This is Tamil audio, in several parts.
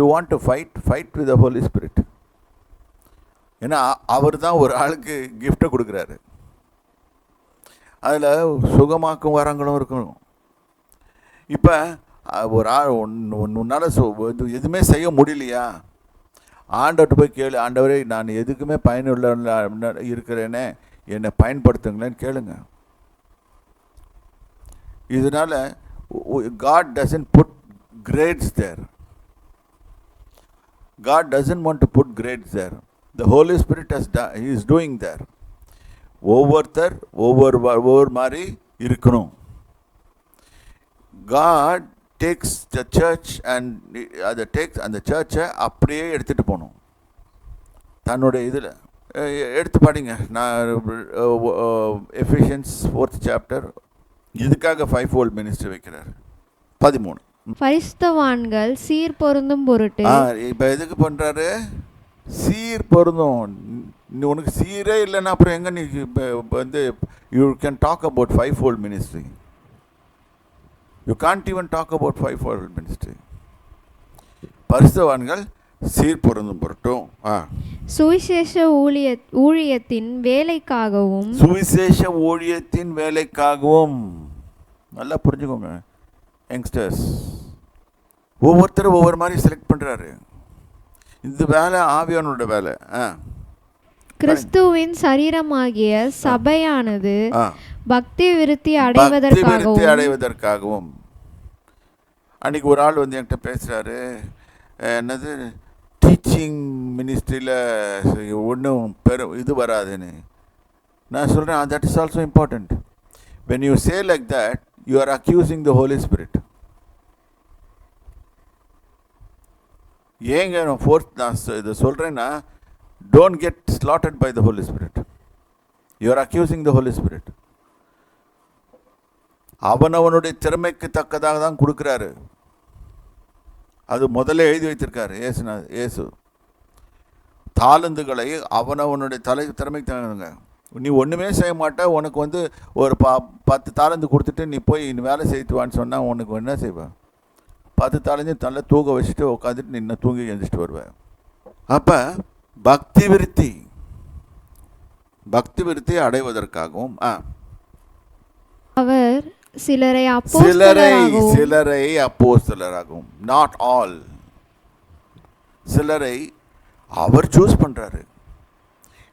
You want to fight fight with the holy spirit ஏன்னா அவர் தான் ஒரு ஆளுக்கு கிஃப்டை கொடுக்குறாரு. அதில் சுகமாக்கும் வரங்களும் இருக்கணும். இப்போ ஒரு ஆள் உன்னால் சு இது எதுவுமே செய்ய முடியலையா? ஆண்டவர்கிட்ட போய் கேளு ஆண்டவரே நான் எதுக்குமே பயனுள்ள இருக்கிறேனே என்னை பயன்படுத்துங்களேன்னு கேளுங்க. இதனால் God doesn't put grades there God doesn't want to put grades there. The Holy Spirit has done, He is doing there. ஒவ்வொருத்தர் ஒவ்வொரு ஒவ்வொரு மாதிரி இருக்கணும். God takes the church and அதை டேக்ஸ் அந்த சர்ச்சை அப்படியே எடுத்துகிட்டு போகணும். தன்னுடைய இதில் எடுத்து பாடிங்க. நான் எஃபிஷியன்ஸ் ஃபோர்த் சாப்டர் இதுக்காக ஃபைவ் ஃபோல்ட் மினிஸ்டர் வைக்கிறார். பதிமூணு. பரிசுத்தவான்கள் சீர் பொருந்தும் பொருட்டு இப்போ எதுக்கு பண்ணுறாரு சீர் பொருந்தும். உனக்கு சீரே இல்லைன்னா அப்புறம் எங்கே நீ வந்து you can talk about five fold ministry you can't even talk about five fold ministry பரிசுத்தவான்கள் சீர் பொருந்தும் பொருட்டும். சுவிசேஷ ஊழிய ஊழியத்தின் வேலைக்காகவும் சுவிசேஷ ஊழியத்தின் வேலைக்காகவும் நல்லா புரிஞ்சுக்கோங்க யங்ஸ்டர்ஸ். ஒவ்வொருத்தரும் ஒவ்வொரு மாதிரி செலக்ட் பண்ணுறாரு இந்த வேலை ஆவியானோட வேலை. ஆ. கிறிஸ்துவின் சரீரமாகிய சபையானது பக்தி விருத்தி பக்தி விருத்தி அடைவதற்காகவும். அடைவதற்காகவும் அன்னைக்கு ஒரு ஆள் வந்து என்கிட்ட பேசுகிறாரு என்னது? டீச்சிங் மினிஸ்ட்ரியில் ஒன்றும் பெரும் இது வராதுன்னு. நான் சொல்கிறேன் that is also important when you say like that you are accusing the holy spirit ஏங்க நான் ஃபோர்த் நான் இதை சொல்கிறேன்னா don't get slotted by the holy spirit you are accusing the holy spirit அவனவனுடைய திறமைக்கு தக்கதாக தான் கொடுக்குறாரு. அது முதல்ல எழுதி வைத்திருக்காரு ஏசுனா ஏசு தாளந்துகளை அவனவனுடைய தலை திறமைக்கு தகுங்க நீ ஒன்றுமே செய்ய மாட்ட உனக்கு வந்து ஒரு ப பத்து தாளந்து கொடுத்துட்டு நீ போய் நீ வேலை செய்துவான்னு சொன்னால் உனக்கு என்ன செய்வேன் பத்து தாளந்து நல்லா தூங்க வச்சுட்டு உட்காந்துட்டு நின்று தூங்கி எழுந்திரிச்சிட்டு வருவேன். அப்போ பக்தி விருத்தி. பக்தி விருத்தி அடைவதற்காகவும் ஆ. அவர் சிலரை சிலரை சிலரை அப்போஸ்தலராகவும் நாட் ஆல் சிலரை அவர் சூஸ் பண்ணுறாரு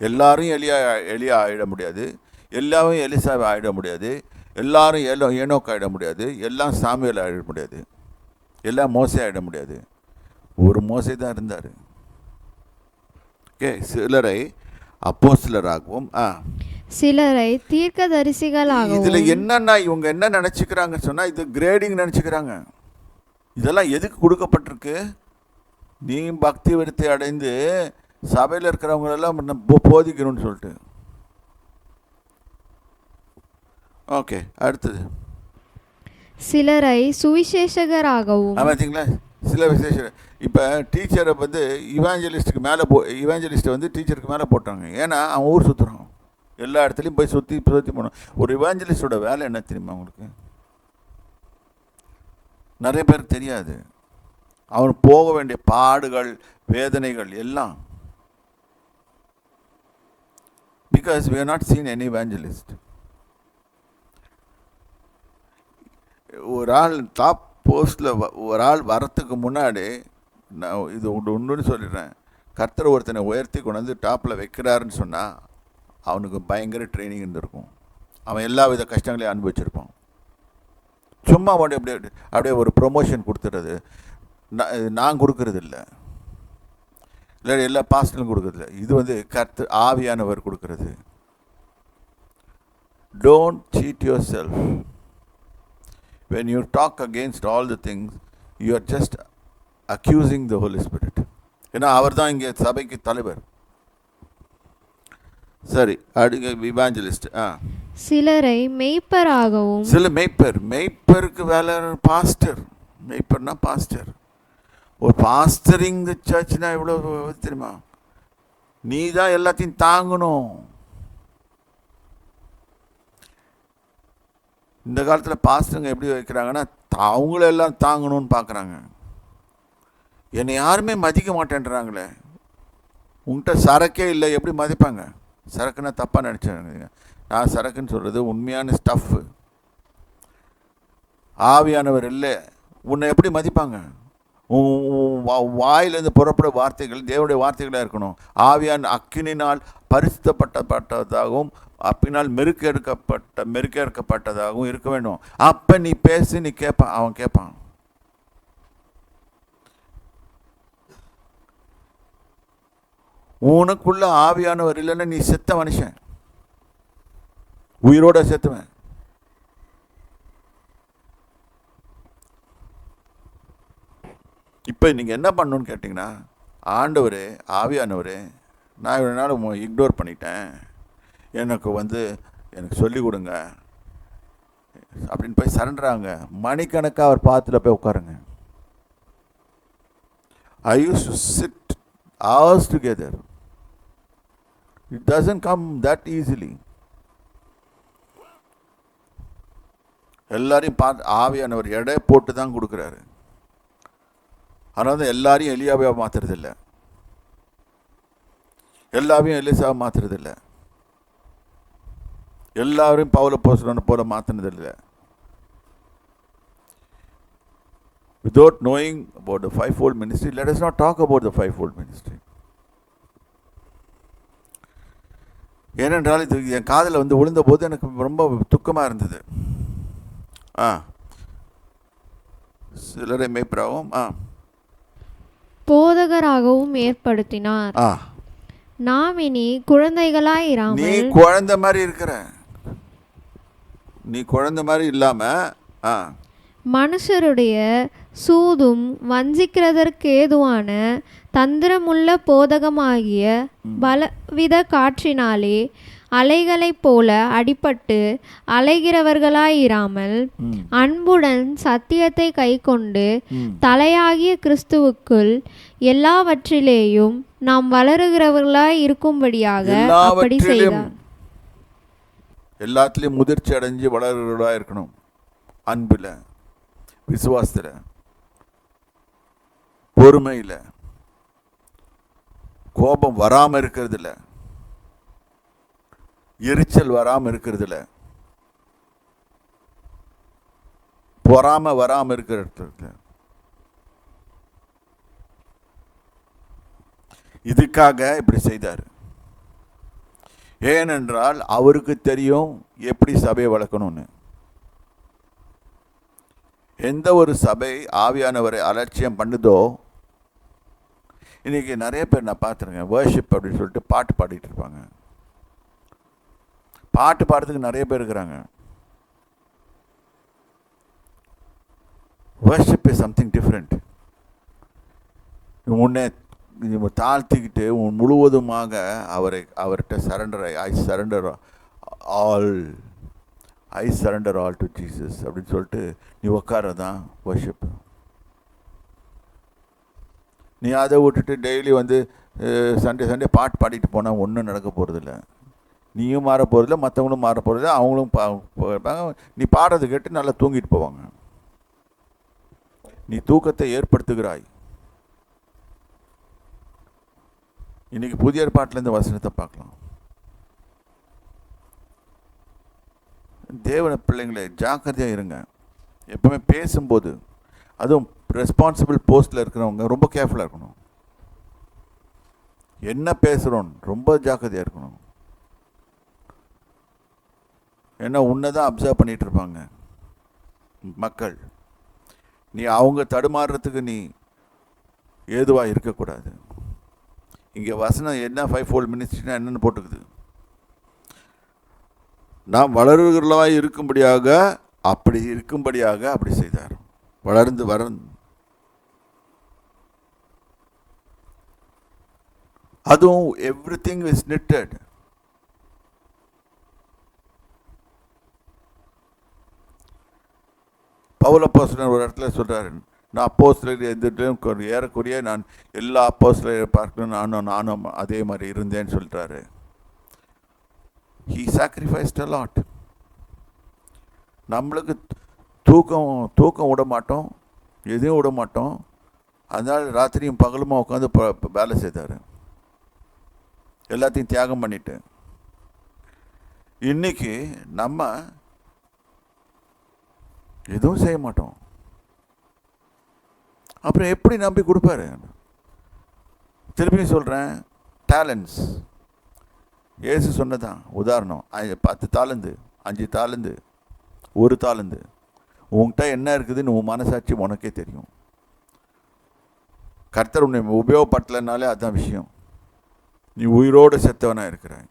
எல்லாரும் எலியா எலியா ஆயிட முடியாது. எல்லாரும் எலிசாவை ஆயிட முடியாது. எல்லாரும் ஏலோ ஏனோக்கு ஆயிட முடியாது. எல்லாம் சாமியல் ஆயிட முடியாது. எல்லாம் மோசே ஆயிட முடியாது. ஒரு மோசே தான் இருந்தார். ஓகே சிலரை அப்போஸ்தலராகவும் ஆ. சிலரை தீர்க்கதரிசிகளாகவும். இதுல என்னன்னா இவங்க என்ன நினைச்சுக்கிறாங்க சொன்னா இது கிரேடிங் நினைச்சுக்கிறாங்க. இதெல்லாம் எதுக்கு கொடுக்கப்பட்டிருக்கு? நீ பக்தி விருத்தி அடைந்து சபையில் இருக்கிறவங்களெல்லாம் போதிக்கணும்னு சொல்லிட்டு. ஓகே அடுத்தது. சிலரை சுவிசேஷகராகவும் பார்த்தீங்களா சில விசேஷம் இப்போ டீச்சரை வந்து இவாஞ்சலிஸ்ட்டுக்கு மேலே போ இவாஞ்சலிஸ்ட்டை வந்து டீச்சருக்கு மேலே போட்டாங்க. ஏன்னா அவன் ஊர் சுற்றுறான் எல்லா இடத்துலையும் போய் சுற்றி சுற்றி போனான் ஒரு இவாஞ்சலிஸ்டோட வேலை என்ன தெரியுமா அவங்களுக்கு நிறைய பேருக்கு தெரியாது. அவன் போக வேண்டிய பாடுகள் வேதனைகள் எல்லாம். Because we are not seen any evangelist ஒரு ஆள் டாப் போஸ்ட்டில் ஒரு ஆள் வரத்துக்கு முன்னாடி நான் இது ஒன்று ஒன்றுன்னு சொல்லிடுறேன். கர்த்தர் ஒருத்தனை உயர்த்தி கொண்டு வந்து டாப்பில் வைக்கிறாருன்னு சொன்னால் அவனுக்கு பயங்கர ட்ரைனிங் இருந்திருக்கும். அவன் எல்லா வித கஷ்டங்களையும் அனுபவிச்சிருப்பான். சும்மா அவன் அப்படியே அப்படியே ஒரு ப்ரொமோஷன் கொடுத்துறது நான் நான் கொடுக்கறது இல்லை. இல்லை எல்லா பாஸ்டலும் கொடுக்கறதில்ல இது வந்து கர்த்த ஆவியானவர் கொடுக்கறது. Don't seat yourself when you talk against all the things, you are just accusing the Holy Spirit. ஏன்னா அவர் தான் இங்கே சபைக்கு தலைவர். சரி அடுங்க இவாஞ்சலிஸ்ட் ஆ. சிலரை மெய்ப்பராகவும் சில மெய்ப்பர். மெய்ப்பருக்கு வேலை பாஸ்டர் மெய்ப்பர்னா பாஸ்டர் ஒரு பாஸ்டரிங் த சர்ச்னா எவ்வளோ தெரியுமா? நீ தான் எல்லாத்தையும் தாங்கணும். இந்த காலத்தில் பாஸ்டருங்க எப்படி வைக்கிறாங்கன்னா அவங்களெல்லாம் தாங்கணும்னு பார்க்குறாங்க என்னை யாருமே மதிக்க மாட்டேன்றாங்களே. உன்கிட்ட சரக்கே இல்லை எப்படி மதிப்பாங்க? சரக்குன்னா தப்பாக நினச்சாங்க நான் சரக்குன்னு சொல்கிறது உண்மையான ஸ்டஃப்பு ஆவியானவர் இல்லை. உன்னை எப்படி மதிப்பாங்க? வாயிலிருந்து புறப்பட வார்த்தைகள் தேவனுடைய வார்த்தைகளாக இருக்கணும். ஆவியான் அக்கினினால் பரிசுத்தப்பட்டப்பட்டதாகவும் அப்பினால் மெருக்கெடுக்கப்பட்ட மெருக்கெடுக்கப்பட்டதாகவும் இருக்க வேண்டும். அப்போ நீ பேசி நீ கேட்பான் அவன் கேட்பான் உனக்குள்ள ஆவியானவர் இல்லைன்னா நீ செத்த மனுஷன். உயிரோட செத்துவேன். இப்போ நீங்கள் என்ன பண்ணணும்னு கேட்டிங்கன்னா ஆண்டவரே ஆவியானவர் நான் இவ்வளோ நாள் இக்னோர் பண்ணிட்டேன். எனக்கு வந்து எனக்கு சொல்லிக் கொடுங்க. அப்படின்னு போய் சரண்டராங்க மணிக்கணக்காக அவர் பாத்தில் போய் உட்காருங்க. I use to sit hours together it doesn't come that easily எல்லாரையும் பார்த்து ஆவியானவர் எடை போட்டு தான் கொடுக்குறாரு. அதனால தான் எல்லாரையும் எலியாவை மாற்றுறதில்ல எல்லாரையும் எலிசாவை மாற்றுறதில்ல எல்லாரையும் பவுல போஸ்டன போல மாற்றினதில்லை without knowing about the fivefold ministry, let us not talk about the fivefold ministry. ஏனென்றால் இது என் காதில் வந்து விழுந்த போது எனக்கு ரொம்ப துக்கமாக இருந்தது. ஆ. சிலரை மேய்ப்பராகவும் ஆ. போதகராகவும் ஏற்படுத்தினார். நாம் இனி நீ குழந்தைகளாயிராமல் குழந்தை மாதிரி இருக்கிற. நீ குழந்தை மாதிரி இல்லாமல் ஆ. மனுஷருடைய சூதும் வஞ்சிக்கிறதற்கு ஏதுவான தந்திரமுள்ள போதகமாகிய பலவித காற்றினாலே அலைகளைப் போல அடிபட்டு அலைகிறவர்களாயிராமல் அன்புடன் சத்தியத்தை கைக்கொண்டு ம். தலையாகிய கிறிஸ்துவுக்குள் எல்லாவற்றிலேயும் நாம் வளருகிறவர்களாய் இருக்கும்படியாக அப்படி செய்தார். எல்லாத்துலேயும் முதிர்ச்சி அடைஞ்சு வளர்கிறதா இருக்கணும். அன்பில் விசுவாசத்தில் பொறுமையில் கோபம் வராமல் இருக்கிறதுல எரிச்சல் வராமல் இருக்கிறதுல. பொறாம வராமல் இருக்கிறதுல இதுக்காக இப்படி செய்தார். ஏனென்றால் அவருக்கு தெரியும் எப்படி சபையை வளர்க்கணும்னு. எந்த ஒரு சபை ஆவியானவரை அலட்சியம் பண்ணுதோ இன்றைக்கி நிறைய பேர் நான் பார்த்துருக்கேன் வேர்ஷிப் அப்படின்னு சொல்லிட்டு பாட்டு பாடிட்டு இருப்பாங்க. பாட்டு பாடுறதுக்கு நிறைய பேர் இருக்கிறாங்க. வர்ஷிப் இஸ் சம்திங் டிஃப்ரெண்ட் உன்னை தாழ்த்திக்கிட்டு உன் முழுவதுமாக அவரை அவர்கிட்ட surrender I surrender all I surrender all to Jesus அப்படின்னு சொல்லிட்டு நீ உட்காரதான் வர்ஷிப் நீ அதை விட்டுட்டு டெய்லி வந்து சண்டே சண்டே பாட்டு பாடிட்டு போனால் ஒன்றும் நடக்க போகிறதில்ல நீயும் மாற போகிறதில்ல மற்றவங்களும் மாற போகிறதில்ல அவங்களும் பா நீ பாடுறது கேட்டு நல்லா தூங்கிட்டு போவாங்க. நீ தூக்கத்தை ஏற்படுத்துகிறாய். இன்னைக்கு புதிய ஏற்பாட்டிலேருந்து வசனத்தை பார்க்கலாம். தேவன பிள்ளைங்களே ஜாக்கிரதையாக இருங்க. எப்பவுமே பேசும்போது அதுவும் ரெஸ்பான்சிபிள் போஸ்ட்டில் இருக்கிறவங்க ரொம்ப கேர்ஃபுல்லாக இருக்கணும். என்ன பேசுகிறோன்னு ரொம்ப ஜாக்கிரதையாக இருக்கணும். ஏன்னா உன்னை தான் அப்சர்வ் பண்ணிகிட்டு இருப்பாங்க மக்கள். நீ அவங்க தடுமாறுறதுக்கு நீ ஏதுவாக இருக்கக்கூடாது. இங்கே வசனம் என்ன ஃபைவ் ஃபோல் மினிஸ்ட்ரினா என்னென்னு போட்டுக்குது. நாம் வளருகிறவர்களாய் இருக்கும்படியாக அப்படி இருக்கும்படியாக அப்படி செய்தார். வளர்ந்து வர அதுவும் எவ்ரி திங் இஸ் நிட்டட் பவுல ஒரு இடத்துல சொல்கிறாரு நான் அப்போஸ்தலர் எந்த ஏறக்குறைய நான் எல்லா அப்போஸ்தலரை பார்க்கணும் நானும் நானும் அதே மாதிரி இருந்தேன்னு சொல்லிட்டாரு ஹீ சாக்ரிஃபைஸ்ட் அ லாட் நம்மளுக்கு தூக்கம் தூக்கம் விட மாட்டோம் எதையும் விட மாட்டோம். அதனால் ராத்திரியும் பகலுமா உட்காந்து வேலை செய்தார். எல்லாத்தையும் தியாகம் பண்ணிட்டு. இன்னைக்கு நம்ம எதுவும் செய்ய மாட்டோம். அப்புறம் எப்படி நம்பி கொடுப்பாரு? திருப்பியும் சொல்கிறேன் டேலண்ட்ஸ் ஏசு சொன்னதான் உதாரணம் பத்து தாளந்து அஞ்சு தாளந்து ஒரு தாளந்து. உங்கள்கிட்ட என்ன இருக்குதுன்னு உன் மனசாட்சி உனக்கே தெரியும். கர்த்தர் உன்னை உபயோகப்படுத்தலைனாலே அதுதான் விஷயம். நீ உயிரோடு செத்தவனாக இருக்கிறாங்க